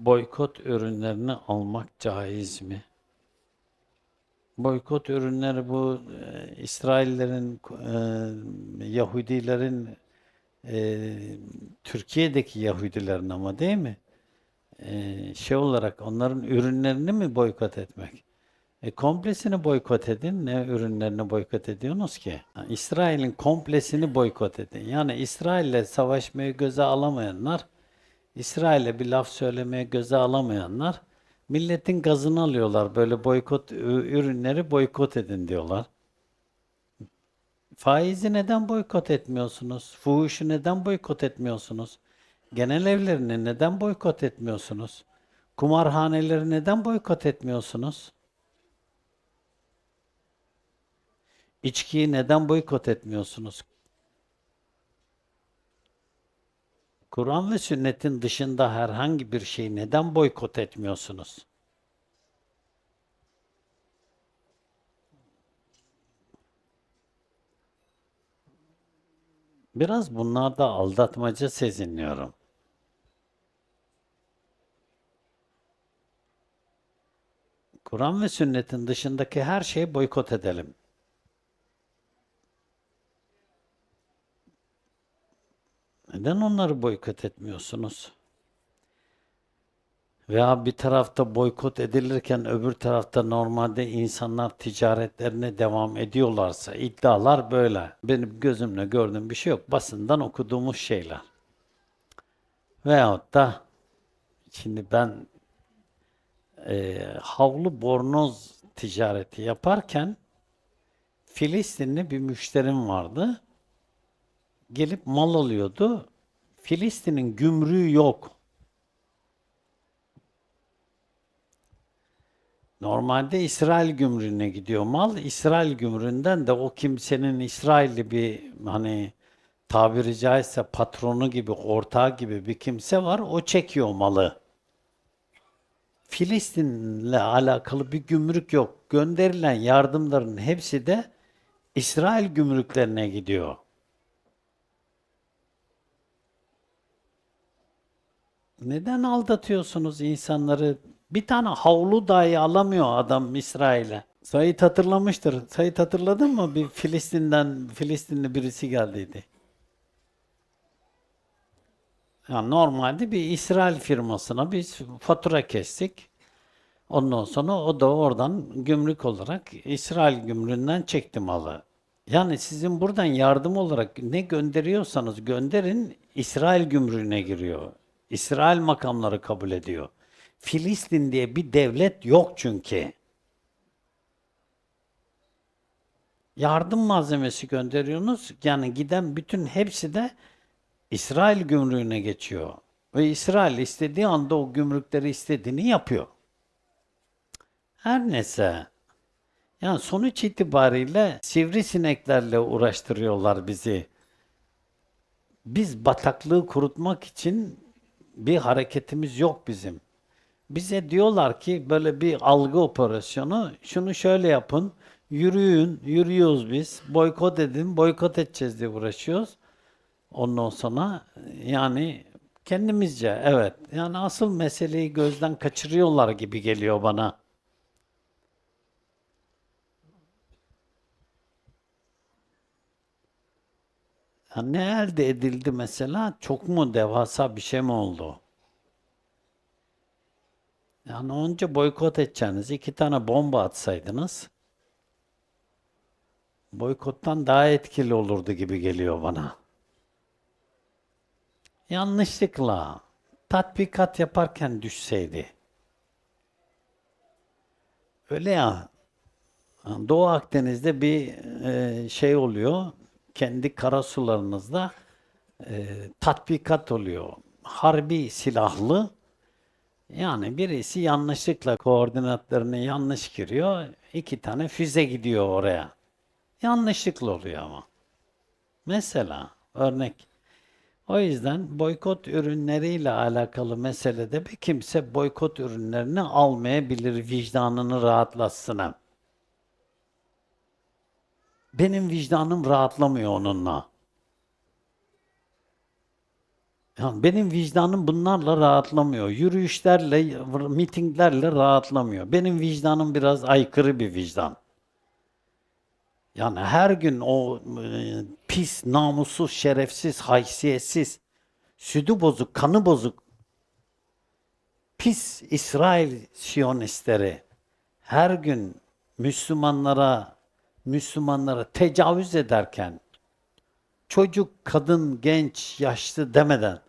boykot ürünlerini almak caiz mi? Boykot ürünleri bu e, İsraillerin, e, Yahudilerin, e, Türkiye'deki Yahudilerin ama değil mi? E, şey olarak onların ürünlerini mi boykot etmek? E, komplesini boykot edin. Ne ürünlerini boykot ediyorsunuz ki? İsrail'in komplesini boykot edin. Yani İsrail'le savaşmayı göze alamayanlar, İsrail'e bir laf söylemeye göze alamayanlar, milletin gazını alıyorlar. Böyle boykot ürünleri boykot edin diyorlar. Faizi neden boykot etmiyorsunuz? Fuhuşu neden boykot etmiyorsunuz? Genel evlerini neden boykot etmiyorsunuz? Kumarhaneleri neden boykot etmiyorsunuz? İçkiyi neden boykot etmiyorsunuz? Kur'an ve sünnetin dışında herhangi bir şeyi neden boykot etmiyorsunuz? Biraz bunlarda aldatmaca sezinliyorum. Kur'an ve sünnetin dışındaki her şeyi boykot edelim. Neden onları boykot etmiyorsunuz? Veya bir tarafta boykot edilirken öbür tarafta normalde insanlar ticaretlerine devam ediyorlarsa iddialar böyle. Benim gözümle gördüğüm bir şey yok. Basından okuduğumuz şeyler. Veyahut da şimdi ben e, havlu bornoz ticareti yaparken Filistinli bir müşterim vardı gelip mal alıyordu. Filistin'in gümrüğü yok. Normalde İsrail gümrüğüne gidiyor mal. İsrail gümrüğünden de o kimsenin İsrailli bir hani tabiri caizse patronu gibi, ortağı gibi bir kimse var. O çekiyor malı. Filistin'le alakalı bir gümrük yok. Gönderilen yardımların hepsi de İsrail gümrüklerine gidiyor. Neden aldatıyorsunuz insanları? Bir tane havlu dahi alamıyor adam İsrail'e. Sait hatırlamıştır. Sait hatırladın mı? Bir Filistin'den Filistinli birisi geldiydi. Ya normalde bir İsrail firmasına biz fatura kestik. Ondan sonra o da oradan gümrük olarak İsrail gümrüğünden çekti malı. Yani sizin buradan yardım olarak ne gönderiyorsanız gönderin İsrail gümrüğüne giriyor. İsrail makamları kabul ediyor. Filistin diye bir devlet yok çünkü. Yardım malzemesi gönderiyorsunuz. Yani giden bütün hepsi de İsrail gümrüğüne geçiyor. Ve İsrail istediği anda o gümrükleri istediğini yapıyor. Her neyse. Yani sonuç itibariyle sivrisineklerle uğraştırıyorlar bizi. Biz bataklığı kurutmak için bir hareketimiz yok bizim. Bize diyorlar ki böyle bir algı operasyonu, şunu şöyle yapın, yürüyün, yürüyoruz biz, boykot edin, boykot edeceğiz diye uğraşıyoruz. Ondan sonra yani kendimizce evet, yani asıl meseleyi gözden kaçırıyorlar gibi geliyor bana. Ya ne elde edildi mesela? Çok mu devasa bir şey mi oldu? Yani önce boykot edeceğiniz iki tane bomba atsaydınız boykottan daha etkili olurdu gibi geliyor bana. Yanlışlıkla tatbikat yaparken düşseydi. Öyle ya. Doğu Akdeniz'de bir e, şey oluyor. Kendi karasularınızda e, tatbikat oluyor. Harbi silahlı. Yani birisi yanlışlıkla koordinatlarını yanlış giriyor. iki tane füze gidiyor oraya. Yanlışlıkla oluyor ama. Mesela örnek. O yüzden boykot ürünleriyle alakalı meselede bir kimse boykot ürünlerini almayabilir vicdanını rahatlatsın hem. Benim vicdanım rahatlamıyor onunla. Yani benim vicdanım bunlarla rahatlamıyor. Yürüyüşlerle, mitinglerle rahatlamıyor. Benim vicdanım biraz aykırı bir vicdan. Yani her gün o e, pis, namussuz, şerefsiz, haysiyetsiz, südü bozuk, kanı bozuk, pis İsrail Siyonistleri her gün Müslümanlara, Müslümanlara tecavüz ederken, çocuk, kadın, genç, yaşlı demeden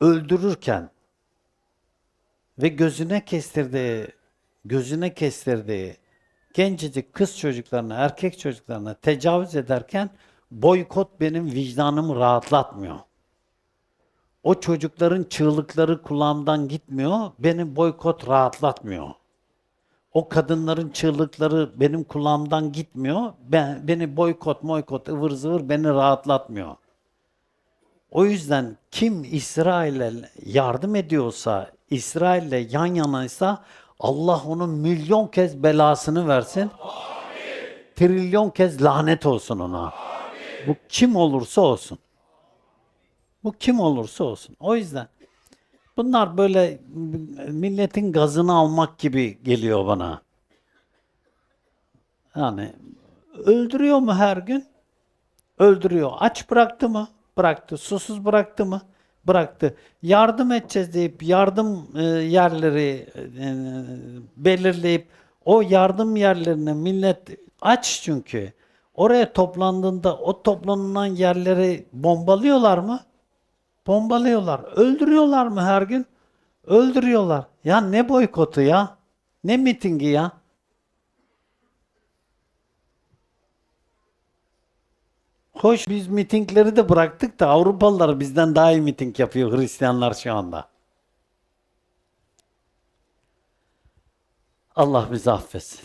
öldürürken ve gözüne kestirdiği, gözüne kestirdiği gencecik kız çocuklarına, erkek çocuklarına tecavüz ederken boykot benim vicdanımı rahatlatmıyor. O çocukların çığlıkları kulağımdan gitmiyor, benim boykot rahatlatmıyor. O kadınların çığlıkları benim kulağımdan gitmiyor, ben, beni boykot, moykot, ıvır zıvır beni rahatlatmıyor. O yüzden kim İsrail'e yardım ediyorsa, İsrail'le yan yanaysa Allah onun milyon kez belasını versin. Trilyon kez lanet olsun ona. Bu kim olursa olsun. Bu kim olursa olsun. O yüzden bunlar böyle milletin gazını almak gibi geliyor bana. Yani öldürüyor mu her gün? Öldürüyor. Aç bıraktı mı? Bıraktı. Susuz bıraktı mı? Bıraktı. Yardım edeceğiz deyip yardım e, yerleri e, belirleyip o yardım yerlerine millet aç çünkü. Oraya toplandığında o toplanılan yerleri bombalıyorlar mı? Bombalıyorlar. Öldürüyorlar mı her gün? Öldürüyorlar. Ya ne boykotu ya? Ne mitingi ya? Hoş biz mitingleri de bıraktık da Avrupalılar bizden daha iyi miting yapıyor Hristiyanlar şu anda. Allah bizi affetsin.